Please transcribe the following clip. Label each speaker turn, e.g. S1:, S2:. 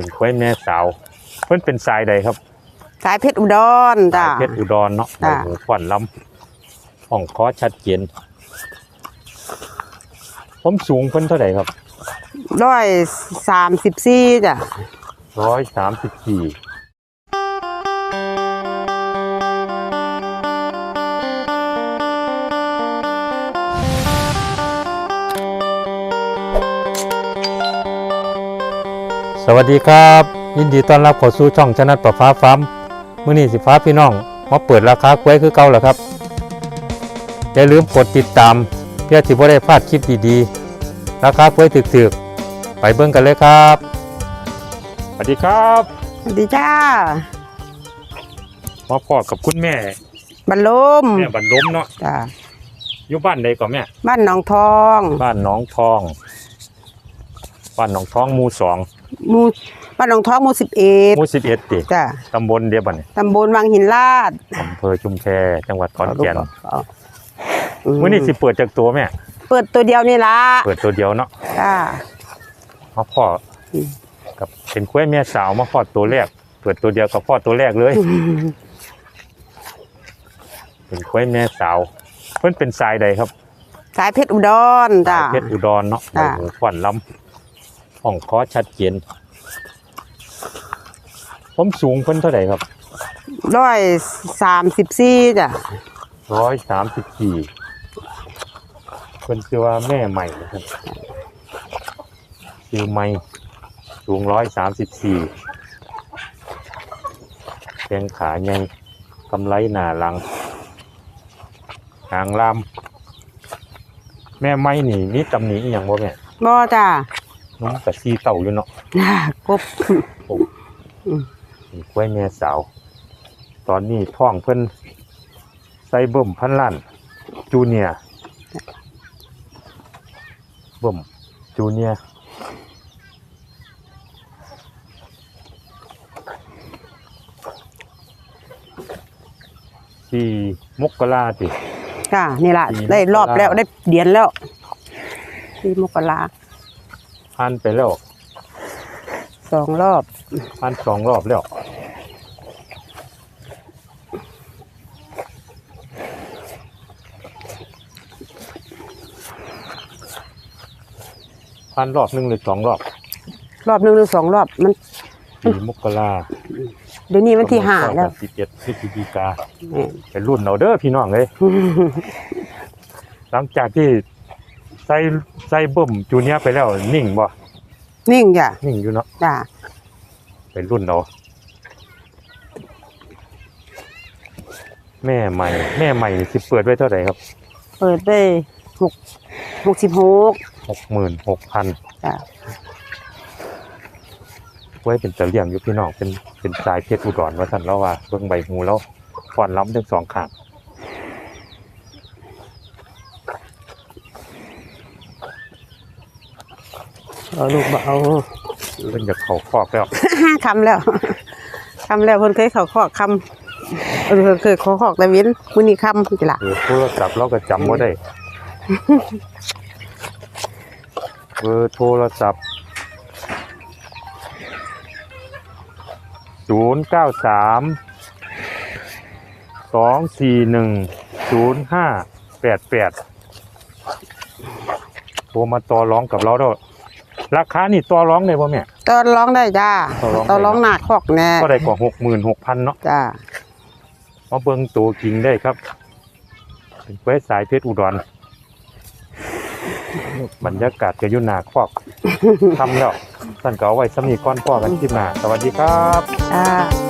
S1: เป็นควายแม่สาว เพิ่นเป็นสายใดครับ
S2: สายเพชรอุดรจ้ะ
S1: สายเพชรอุดรเนาะ
S2: จ้ะ
S1: หูขวัญลำห้องคอชัดเจนผมสูงเพิ่นเท่าไหร่ครับ
S2: ร้อยสามสิบสี่จ้ะ
S1: ร้อยสามสิบสี่ วัสดีครับ ยินดีต้อนรับเข้าสู่ช่องชนะประฟ้าฟ้าร์มมื้อนี้สิฟ้าพี่น้องมาเปิดราคากล้วยคือเก่าแล้วครับอย่าลืมกดติดตามเพื่อที่บ่ได้พลาดคลิปดีๆ ราคากล้วยถึกๆ ไปเบิ่งกันเลยครับสวัสดีครับ
S2: สวัสดีจ้า
S1: มาพ่อกับคุณแม่
S2: บรรลม
S1: แม่บันล้มเนาะ
S2: จ้ะ
S1: อยู่บ้านใดก่อนแม่
S2: บ้านหนองทอง
S1: บ้านหน้องทอง บ้านหนองทองหมู่สอง
S2: หมูบ้านหนองทองหมู่สิบเอ็ด
S1: หมู่สิบเอ็ดติ
S2: จ้ะ
S1: ตำบลเดียบันย
S2: ตำบลวังหินลาด
S1: อำเภอชุมแพจังหวัดขอนแก่น
S2: เอาอื
S1: มื้อนี้สิเปิดจากตัวแม่
S2: เปิดตัวเดียวนี่ละ
S1: เปิดตัวเดียวเนาะ
S2: จ้า
S1: มาพ่ออ
S2: ม
S1: กับเป็นกล้วยแม่สาวมาพ่อตัวแรก เปิดตัวเดียวกับพ่อตัวแรกเลย เป็นกล้วยแม่สาว เพิ่นเป็นสายใดครับ
S2: สายเพชรอุดรจ้ะ
S1: เพชรอุดรเนาะ
S2: จ้ะ
S1: หูขวัญลำ ห้องคอชัดเจนผมสูงเพิ่นเท่าไหร่ครับ
S2: ร้อยสามสิบสี่จ้ะ
S1: ร้อยสามสิบสี่เพิ่นคือว่าแม่ใหม่นะครับคือใหม่สูงร้อยสามสิบสี่แขงขาใหญ่กำไรหนาหลังหางลำแม่ไม้นี่มีตำหนิอหย่างบ่แม่
S2: บ่จ้ะ
S1: น้องกับซีเต่าอยู่เนาะ
S2: จ้ะกบ
S1: มีกล้วยแม่สาว ตอนนี้ท้องเพิ่นใส่เบิ่มพันล้าน จูเนียร์เบิ่มจูเนียร์ที่มกราติ
S2: จ้ะนี่ล่ะ
S1: ปี
S2: ได้รอบ
S1: มกรา
S2: แล้วได้เดียนแล้วที่มกรา
S1: ผ่านไปแล้ว
S2: สองรอบ
S1: ผ่านสองรอบแล้วผ่านรอบหนึ่งหรือสองรอบ
S2: รอบหนึ่งหรือสองรอบมัน
S1: ปีมกรา
S2: เดี๋ยวนี้วันที่ห้าแล้ว
S1: สิบเอ็ดพฤศจิกา
S2: แม่น
S1: เป็นรุ่นเอาเด้อพี่น้องเลย หลังจากที่ ใส่ใส่เบิ่มจูเนียร์ไปแล้วนิ่งบ่
S2: นิ่งจ้ะ
S1: นิ่งอยู่เนาะ
S2: จ้ะ
S1: เป็นรุ่นเอาแม่ใหม่ แม่ใหม่นี่สิเปิดไว้เท่าไหร่ครับ
S2: เปิดไปหกหกสิบหก
S1: หกหมื่นหกพัน
S2: จ้ะ
S1: ไว้เป็นตะเลี่ยงอยู่พี่น้องเป็นเป็นสายเพชรอุดรว่าท่านเราว่าเบิ่งใบหูแล้วฟอนล้ำทั้งสองข้าง
S2: เอาลูกเบเอา
S1: เพิ่นจะเข้าคอกแล้ว
S2: คำแล้วคำแล้วเพิ่นเคยเขาขอกคำเออเพิ่นเคยขอขอกแต่เว้นมื้อนี้คำจิล่ะ
S1: เออโทรศัพท์เราก็จำบ่ได้เบอร์โทรศัพท์ศูนย์เก้าสามสองสี่หนึ่งศูนย์ห้าแปดแปดโทรมาต่อร้องกับเราด้วย ราคานี่ต่อร้องได้ป่ะแม่
S2: ตอนร้องได้จ้า
S1: ต่อรองได้
S2: ตอนร้องหนักขอกแน่
S1: ก็ได้กว่าหกหมื่นหกพันเนาะ
S2: จ้า
S1: มาเบิ่งตัวจริงได้ครับเป็นเวสสายเพชรอุดรบรรยากาศก็อยู่หนาครอบทำแล้วท่านก็เอาไว้สำนีก้อนพ่อกันคลิปหน้าสวัสดีครับ
S2: จ้า